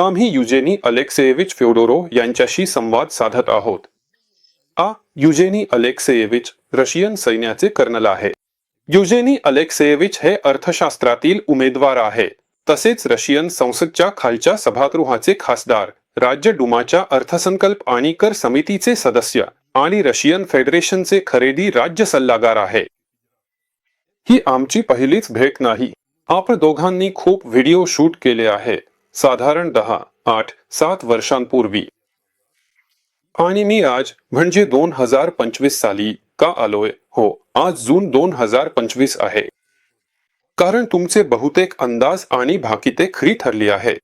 आम्ही युजेनी अलेक्सेयेविच फ्योडोरो यांच्याशी संवाद साधत आहोत. आ युजेनी अलेक्सेयेविच रशियन सैन्याचे कर्नल आहे. युजेनी अलेक्सेयेविच हे अर्थशास्त्रातील उमेदवार आहे. तसेच रशियन संसदच्या खालच्या सभागृहाचे खासदार राज्य डुमाच्या अर्थसंकल्प आणि कर समितीचे सदस्य आणि रशियन फेडरेशनचे खरेदी राज्य सल्लागार आहे. ही आमची पहिलीच भेट नाही. आपण दोघांनी खूप व्हिडिओ शूट केले आहे. साधारण दहा आठ सात वर्षांपूर्वी. आणि मी आज म्हणजे दोन हजार पंचवीस साली का आलोय? हो आज जून दोन हजार पंचवीस आहे. कारण तुमचे बहुतेक अंदाज आणि भाकिते खरी ठरली आहे.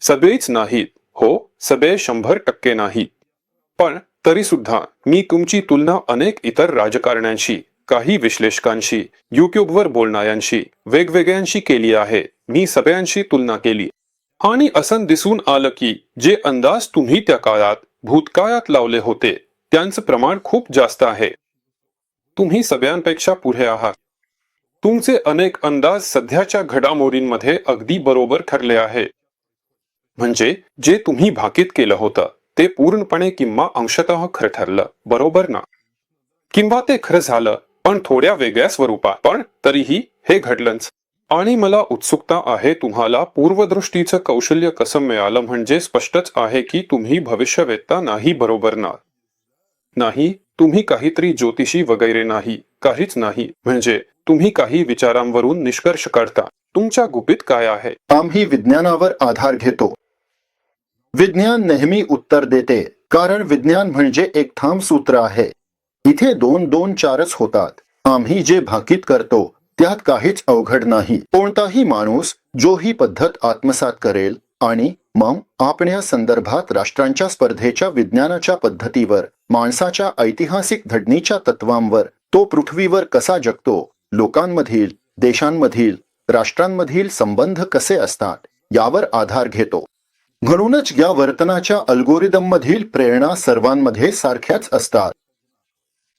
सगळीच नाहीत. हो सगळे शंभर टक्के नाहीत. पण तरी सुद्धा मी तुमची तुलना अनेक इतर राजकारण्यांशी काही विश्लेषकांशी युट्यूबवर बोलणाऱ्यांशी वेगवेगळ्यांशी केली आहे. मी सगळ्यांशी तुलना केली. आणि असं दिसून आलं की जे अंदाज तुम्ही त्या काळात भूतकाळात लावले होते त्यांचं प्रमाण खूप जास्त आहे. तुम्ही सगळ्यांपेक्षा पुढे आहात. तुमचे अनेक अंदाज सध्याच्या घडामोडींमध्ये अगदी बरोबर ठरले आहे. म्हणजे जे तुम्ही भाकीत केलं होतं ते पूर्णपणे किंवा अंशतः खरं ठरलं बरोबर ना? किंवा ते खरं झालं पण थोड्या वेगळ्या स्वरूपात पण तरीही हे घडलंच. आणि मला उत्सुकता आहे तुम्हाला पूर्वदृष्टीचं कौशल्य कसं मिळालं म्हणजे स्पष्टच आहे की तुम्ही भविष्यवेत्ता नाही बरोबर ना? नाही तुम्ही काहीतरी ज्योतिषी वगैरे नाही काहीच नाही. म्हणजे तुम्ही काही विचारांवरून निष्कर्ष काढता. तुमच्या गुपित काय आहे? आम्ही विज्ञानावर आधार घेतो. विज्ञान नेहमी उत्तर देते कारण विज्ञान म्हणजे एक ठाम सूत्र आहे. इथे दोन दोन चारच होतात. आम्ही जे भाकीत करतो त्यात काहीच अवघड नाही. कोणताही माणूस जो ही पद्धत आत्मसात करेल आणि मग आपण या संदर्भात राष्ट्रांच्या स्पर्धेच्या विज्ञानाच्या पद्धतीवर माणसाच्या ऐतिहासिक धडणीच्या तत्वांवर तो पृथ्वीवर कसा जगतो लोकांमधील देशांमधील राष्ट्रांमधील संबंध कसे असतात यावर आधार घेतो. म्हणूनच या वर्तनाच्या अल्गोरिदम मधील प्रेरणा सर्वांमध्ये सारख्याच असतात.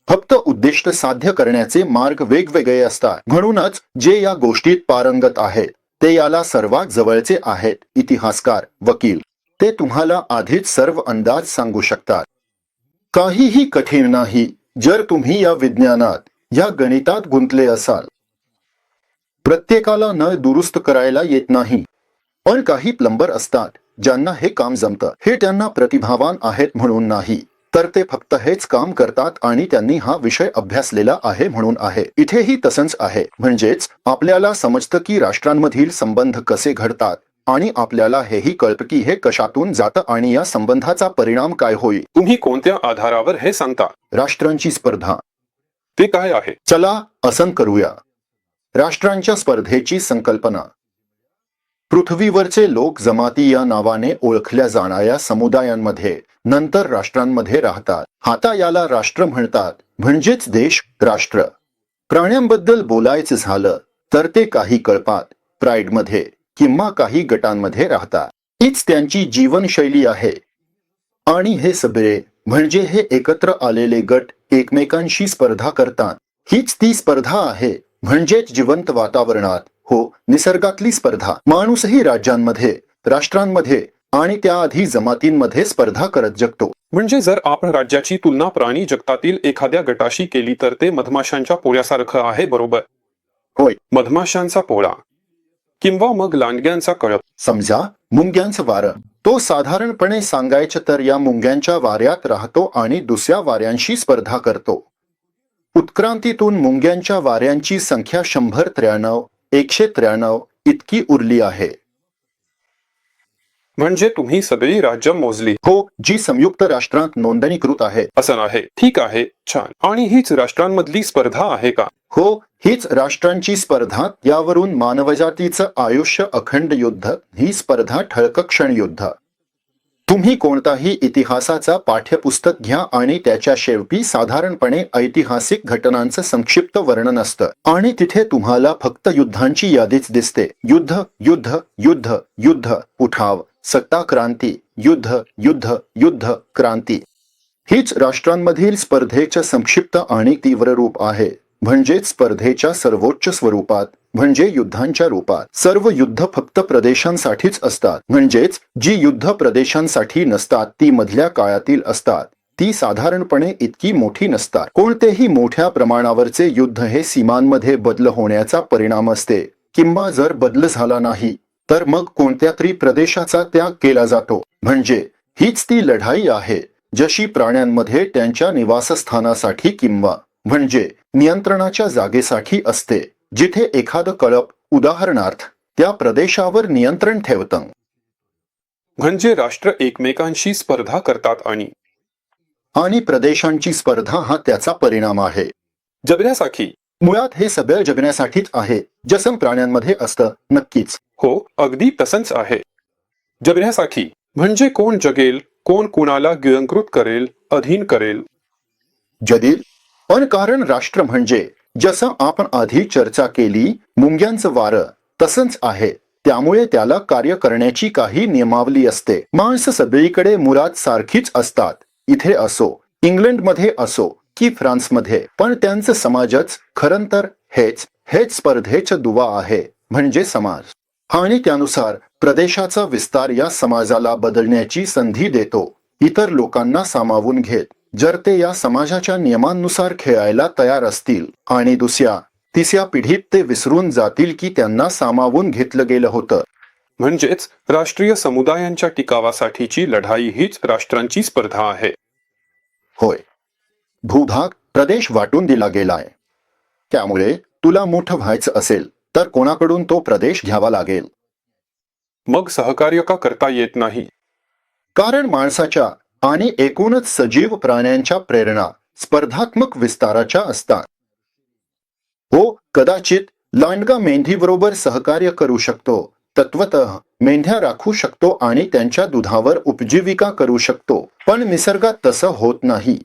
फक्त उद्दिष्ट साध्य करण्याचे मार्ग वेगवेगळे असतात. म्हणूनच जे या गोष्टीत पारंगत आहेत ते याला सर्वात जवळचे आहेत इतिहासकार वकील. ते तुम्हाला आधीच सर्व अंदाज सांगू शकतात. काहीही कठीण नाही जर तुम्ही या विज्ञानात या गणितात गुंतले असाल. प्रत्येकाला नळ दुरुस्त करायला येत नाही. पण काही प्लंबर असतात ज्यांना हे काम जमतं. हे त्यांना प्रतिभावान आहेत म्हणून नाही. तर ते फक्त हेच काम करतात आणि त्यांनी हा विषय अभ्यासलेला आहे म्हणून आहे. इथेही तसंच आहे. म्हणजेच आपल्याला समजतं की राष्ट्रांमधील संबंध कसे घडतात आणि आपल्याला हेही कळतं की हे कशातून जातं आणि या संबंधाचा परिणाम काय होईल. तुम्ही कोणत्या आधारावर हे सांगता? राष्ट्रांची स्पर्धा. ते काय आहे? चला असं करूया. राष्ट्रांच्या स्पर्धेची संकल्पना. पृथ्वीवरचे लोक जमाती या नावाने ओळखल्या जाणाऱ्या समुदायांमध्ये नंतर राष्ट्रांमध्ये राहतात. आता याला राष्ट्र म्हणतात. म्हणजेच देश राष्ट्र. प्राण्यांबद्दल बोलायचं झालं तर ते काही कळपात प्राईडमध्ये किंवा काही गटांमध्ये राहतात. हीच त्यांची जीवनशैली आहे. आणि हे सगळे म्हणजे हे एकत्र आलेले गट एकमेकांशी स्पर्धा करतात. हीच ती स्पर्धा आहे म्हणजेच जिवंत वातावरणात हो निसर्गातली स्पर्धा. माणूसही राज्यांमध्ये राष्ट्रांमध्ये आणि त्याआधी जमातींमध्ये स्पर्धा करत जगतो. म्हणजे जर आपण राज्याची तुलना प्राणी जगतातील एखाद्या गटाशी केली तर ते मधमाशांच्या पोळ्यासारखं आहे बरोबर? होय. मधमाशांचा पोळा. किंवा मग लांडग्यांचा कळप. समजा मुंग्यांचं वारं. तो साधारणपणे सांगायचं तर या मुंग्यांच्या वाऱ्यात राहतो आणि दुसऱ्या वाऱ्यांशी स्पर्धा करतो. उत्क्रांतीतून मुंग्यांच्या वाऱ्यांची संख्या शंभर त्र्याण्णव एकशे त्र्याण्णव इतकी उरली आहे. म्हणजे तुम्ही सगळी राज्य मोजली. हो जी संयुक्त राष्ट्रात नोंदणीकृत आहे. असं आहे ठीक आहे. छान. आणि हीच राष्ट्रांमधली स्पर्धा आहे का? हो हीच राष्ट्रांची स्पर्धा यावरून मानवजातीचं आयुष्य अखंड युद्ध ही स्पर्धा ठळक क्षण युद्ध. तुम्ही कोणताही इतिहासाचा पाठ्यपुस्तक घ्या आणि त्याच्या शेवटी साधारणपणे ऐतिहासिक घटनांचं संक्षिप्त वर्णन असतं. आणि तिथे तुम्हाला फक्त युद्धांची यादीच दिसते. युद्ध युद्ध युद्ध युद्ध उठाव. सत्ता क्रांती युद्ध युद्ध युद्ध क्रांती. हीच राष्ट्रांमधील स्पर्धेचं संक्षिप्त आणि तीव्र रूप आहे. म्हणजेच स्पर्धेच्या सर्वोच्च स्वरूपात म्हणजे युद्धांच्या रूपात. सर्व युद्ध फक्त प्रदेशांसाठीच असतात. म्हणजेच जी युद्ध प्रदेशांसाठी नसतात ती मधल्या काळातील असतात. ती साधारणपणे इतकी मोठी नसतात. कोणतेही मोठ्या प्रमाणावरचे युद्ध हे सीमांमध्ये बदल होण्याचा परिणाम असते. किंवा जर बदल झाला नाही तर मग कोणत्या तरी प्रदेशाचा त्याग केला जातो? म्हणजे हीच ती लढाई आहे जशी प्राण्यांमध्ये त्यांच्या निवासस्थानासाठी किंवा म्हणजे नियंत्रणाच्या जागेसाठी असते जिथे एखादं कळप उदाहरणार्थ त्या प्रदेशावर नियंत्रण ठेवतं. म्हणजे राष्ट्र एकमेकांशी स्पर्धा करतात आणि आणि प्रदेशांची स्पर्धा हा त्याचा परिणाम आहे. जगण्यासाठी. मुळात हे सगळं जगण्यासाठीच आहे. जसं प्राण्यांमध्ये असतं नक्कीच. हो अगदी तसंच आहे. जगण्यासाठी म्हणजे कोण जगेल कोण कुणाला गिळंकृत करेल अधीन करेल? जदील पण कारण राष्ट्र म्हणजे जसं आपण आधी चर्चा केली मुंग्यांचं वारं तसंच आहे. त्यामुळे त्याला कार्य करण्याची काही नियमावली असते. माणसं सगळीकडे मुळात सारखीच असतात. इथे असो इंग्लंडमध्ये असो की फ्रान्समध्ये. पण त्यांचं समाजच खरं तर हेच हेच स्पर्धेच दुवा आहे म्हणजे समाज. आणि त्यानुसार प्रदेशाचा विस्तार या समाजाला बदलण्याची संधी देतो. इतर लोकांना सामावून घेत. जर ते या समाजाच्या नियमांनुसार खेळायला तयार असतील आणि दुसऱ्या तिसऱ्या पिढीत ते विसरून जातील की त्यांना सामावून घेतलं गेलं होतं. म्हणजेच राष्ट्रीय समुदायांच्या टिकावासाठीची लढाई हीच राष्ट्रांची स्पर्धा आहे. होय. भूभाग प्रदेश वाटून दिला गेलाय. त्यामुळे तुला मोठं व्हायचं असेल तर कोणाकडून तो प्रदेश घ्यावा लागेल? मग सहकार्य का करता येत नाही? कारण माणसाच्या आणि एकूणच सजीव प्राण्यांच्या प्रेरणा स्पर्धात्मक विस्ताराच्या असतात. हो कदाचित लांडगा मेंढीबरोबर सहकार्य करू शकतो तत्वत मेंढ्या राखू शकतो आणि त्यांच्या दुधावर उपजीविका करू शकतो पण निसर्गात तसं होत नाही.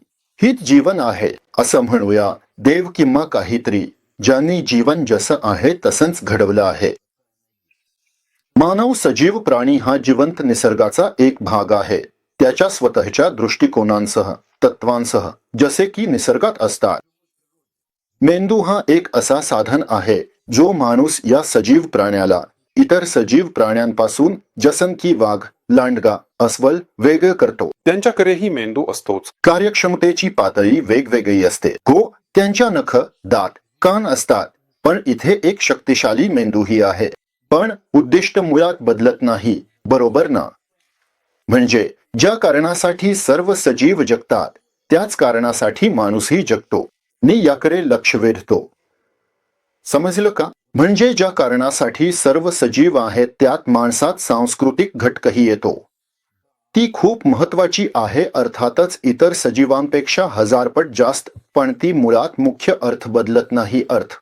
हीच जीवन आहे. असं म्हणूया देव किंवा काहीतरी ज्यांनी जीवन जसं आहे तसंच घडवलं आहे. मानव सजीव प्राणी हा जिवंत निसर्गाचा एक भाग आहे. त्याच्या स्वतःच्या दृष्टिकोनांसह तत्वांसह जसे की निसर्गात असतात. मेंदू हा एक असा साधन आहे जो माणूस या सजीव प्राण्याला इतर सजीव प्राण्यांपासून जसन की वाघ लांडगा अस्वल वेगळं करतो. त्यांच्याकडेही मेंदू असतोच. कार्यक्षमतेची पातळी वेगवेगळी असते. हो त्यांच्या नख दात कान असतात पण इथे एक शक्तिशाली मेंदूही आहे. पण उद्दिष्ट मुळात बदलत नाही बरोबर ना? म्हणजे ज्या कारणासाठी सर्व सजीव जगतात त्याच कारणासाठी माणूसही जगतो. मी याकडे लक्ष वेधतो. समजलं का? म्हणजे ज्या कारणासाठी सर्व सजीव आहेत त्यात माणसात सांस्कृतिक घटकही येतो. ती खूप महत्वाची आहे अर्थातच इतर सजीवांपेक्षा हजारपट जास्त पण ती मुळात मुख्य अर्थ बदलत नाही अर्थ.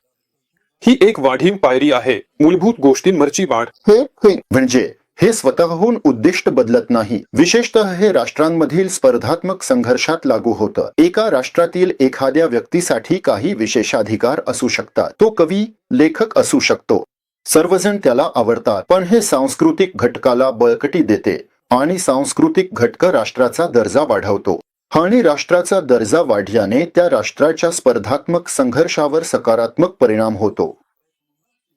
ही एक वाढीव पायरी आहे. मूलभूत गोष्टींवरची वाढ. हे. म्हणजे हे स्वतःहून उद्दिष्ट बदलत नाही. विशेषतः हे राष्ट्रांमधील स्पर्धात्मक संघर्षात लागू होतं. एका राष्ट्रातील एखाद्या व्यक्तीसाठी काही विशेषाधिकार असू शकतात. तो कवी लेखक असू शकतो. सर्वजण त्याला आवडतात. पण हे सांस्कृतिक घटकाला बळकटी देते आणि सांस्कृतिक घटक राष्ट्राचा दर्जा वाढवतो. आणि राष्ट्राचा दर्जा वाढल्याने त्या राष्ट्राच्या स्पर्धात्मक संघर्षावर सकारात्मक परिणाम होतो.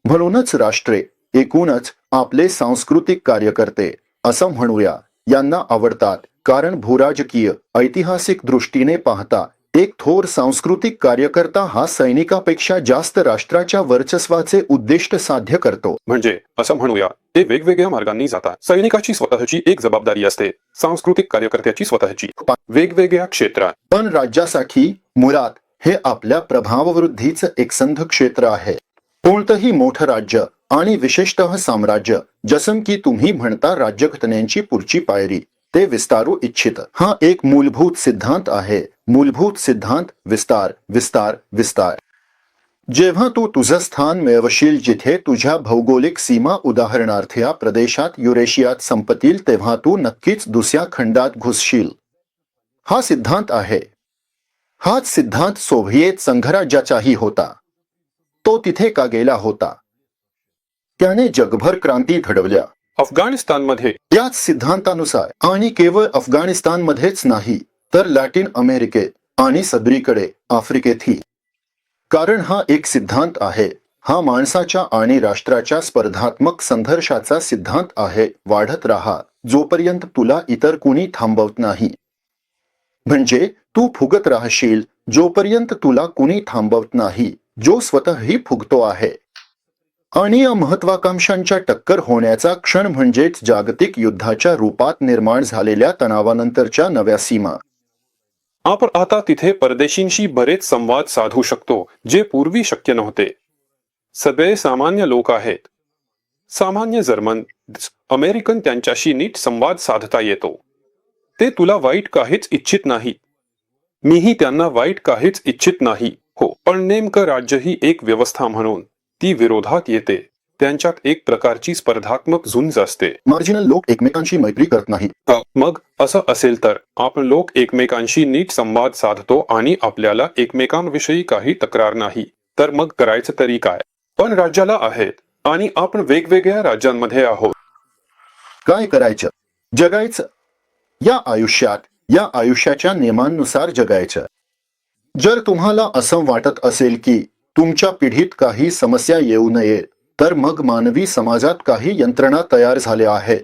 म्हणूनच राष्ट्रे एकूणच आपले सांस्कृतिक कार्यकर्ते असं म्हणूया. यांना आवडतात कारण भूराजकीय ऐतिहासिक दृष्टीने पाहता एक थोर सांस्कृतिक कार्यकर्ता हा सैनिकापेक्षा जास्त राष्ट्राच्या वर्चस्वाचे उद्दिष्ट साध्य करतो. म्हणजे असं म्हणूया ते वेगवेगळ्या मार्गांनी जातात. सैनिकाची स्वतःची एक जबाबदारी असते सांस्कृतिक कार्यकर्त्याची स्वतःची. वेगवेगळ्या क्षेत्रात. पण राज्यासाठी मुळात हे आपल्या प्रभाववृद्धीचं एकसंध क्षेत्र आहे. कोणतंही मोठं राज्य आणि विशेषतः साम्राज्य. जसं की तुम्ही म्हणता राज्यघटनेची पुढची पायरी, ते विस्तारू इच्छित. हा एक मूलभूत सिद्धांत आहे. मूलभूत सिद्धांत, विस्तार विस्तार विस्तार. जेव्हा तू तुझं स्थान मिळवशील जिथे तुझ्या भौगोलिक सीमा उदाहरणार्थ या प्रदेशात युरेशियात संपतील, तेव्हा तू नक्कीच दुसऱ्या खंडात घुसशील. हा सिद्धांत आहे. हाच सिद्धांत सोव्हिएत संघराज्याचाही होता. तो तिथे का गेला होता? त्याने जगभर क्रांती घडवल्या. अफगाणिस्तानमध्ये याच सिद्धांतानुसार आणि केवळ अफगाणिस्तानमध्येच नाही तर लॅटिन अमेरिकेत आणि सगळीकडे आफ्रिकेतही. कारण हा एक सिद्धांत आहे हा माणसाच्या आणि राष्ट्राच्या स्पर्धात्मक संघर्षाचा सिद्धांत आहे वाढत राहा जोपर्यंत तुला इतर कुणी थांबवत नाही. म्हणजे तू फुगत राहशील जोपर्यंत तुला कुणी थांबवत नाही जो स्वतःही फुगतो आहे. आणि या महत्वाकांक्षांच्या टक्कर होण्याचा क्षण म्हणजेच जागतिक युद्धाच्या रूपात निर्माण झालेल्या तणावानंतरच्या नव्या सीमा. आपण आता तिथे परदेशींशी बरेच संवाद साधू शकतो जे पूर्वी शक्य नव्हते. सगळे सामान्य लोक आहेत. सामान्य जर्मन अमेरिकन त्यांच्याशी नीट संवाद साधता येतो. ते तुला वाईट काहीच इच्छित नाही. मीही त्यांना वाईट काहीच इच्छित नाही हो. पण नेमकं राज्य ही एक व्यवस्था म्हणून. ती विरोधात येते. त्यांच्यात एक प्रकारची स्पर्धात्मक झुंज असते. मार्जिनल लोक एकमेकांशी मैत्री करत नाहीत अ, मग असं असेल तर आपण लोक एकमेकांशी नीट संवाद साधतो आणि आपल्याला एकमेकांविषयी काही तक्रार नाही. तर मग करायचं तरी काय? पण राज्याला आहेत आणि आपण वेगवेगळ्या राज्यांमध्ये आहोत. काय करायचं? जगायचं? या आयुष्यात या आयुष्याच्या नियमांनुसार जगायचं. जर तुम्हाला असं वाटत असेल की तुमच्या पिढीत काही समस्या येऊ नये तर मग मानवी समाजात काही यंत्रणा तयार झाल्या आहेत.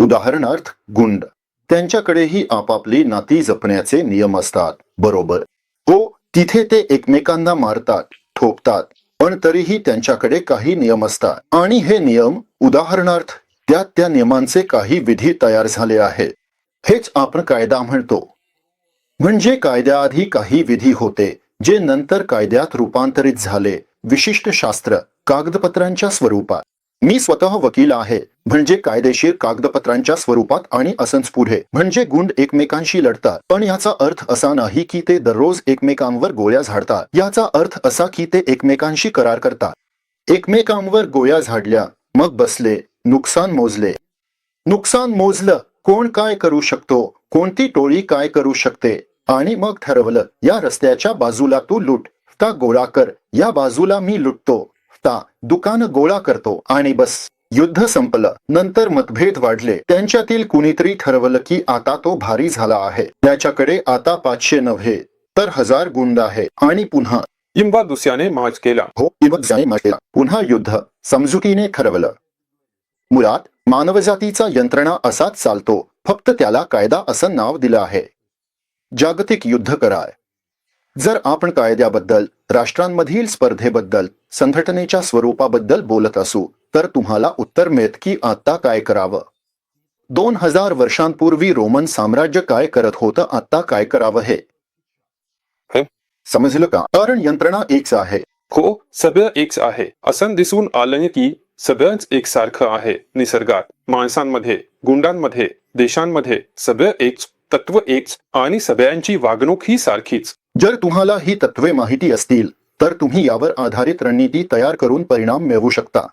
उदाहरणार्थ गुंड. त्यांच्याकडेही आपापली नाती जपण्याचे नियम असतात. बरोबर. हो तिथे ते एकमेकांना मारतात थोपतात पण तरीही त्यांच्याकडे काही नियम असतात. आणि हे नियम उदाहरणार्थ त्यात त्या नियमांचे काही विधी तयार झाले आहेत. हेच आपण कायदा म्हणतो. म्हणजे कायद्याआधी काही विधी होते. जे नंतर कायद्यात रूपांतरित झाले. विशिष्ट शास्त्र कागदपत्रांच्या स्वरूपात. मी स्वतः वकील आहे. म्हणजे कायदेशीर कागदपत्रांच्या स्वरूपात आणि असंच पुढे. म्हणजे गुंड एकमेकांशी लढतात. पण याचा अर्थ असा नाही की ते दररोज एकमेकांवर गोळ्या झाडतात. याचा अर्थ असा की ते एकमेकांशी करार करतात. एकमेकांवर गोळ्या झाडल्या मग बसले नुकसान मोजले. नुकसान मोजलं कोण काय करू शकतो? कोणती टोळी काय करू शकते? आणि मग ठरवलं या रस्त्याच्या बाजूला तू लुट. ता गोळा कर या बाजूला मी लुटतो. ता दुकान गोळा करतो आणि बस. युद्ध संपलं. नंतर मतभेद वाढले. त्यांच्यातील कुणीतरी ठरवलं की आता तो भारी झाला आहे. त्याच्याकडे आता पाचशे नव्हे तर हजार गुंड आहे. आणि पुन्हा किंवा दुसऱ्याने माज केला. हो मारला पुन्हा युद्ध. समजुतीने ठरवलं. मुळात मानवजातीचा यंत्रणा असाच चालतो. फक्त त्याला कायदा असं नाव दिलं आहे. जागतिक युद्ध करार. जर आपण कायद्याबद्दल राष्ट्रांमधील स्पर्धेबद्दल संघटनेच्या स्वरूपाबद्दल बोलत असू तर तुम्हाला उत्तर मिळत की आता काय करावं. दोन हजार वर्षांपूर्वी रोमन साम्राज्य काय करत होतं आता काय करावं हे? हे? समजलं का? कारण यंत्रणा एकच आहे. हो सगळं एकच आहे. असं दिसून आलं की सगळंच एकसारखं आहे निसर्गात. माणसांमध्ये गुंडांमध्ये देशांमध्ये सगळं एकच तत्व एकच आणि सगळ्यांची वागणूक ही सारखीच. जर तुम्हाला ही तत्वे माहिती असतील तर तुम्ही यावर आधारित रणनीती तयार करून परिणाम मिळवू शकता.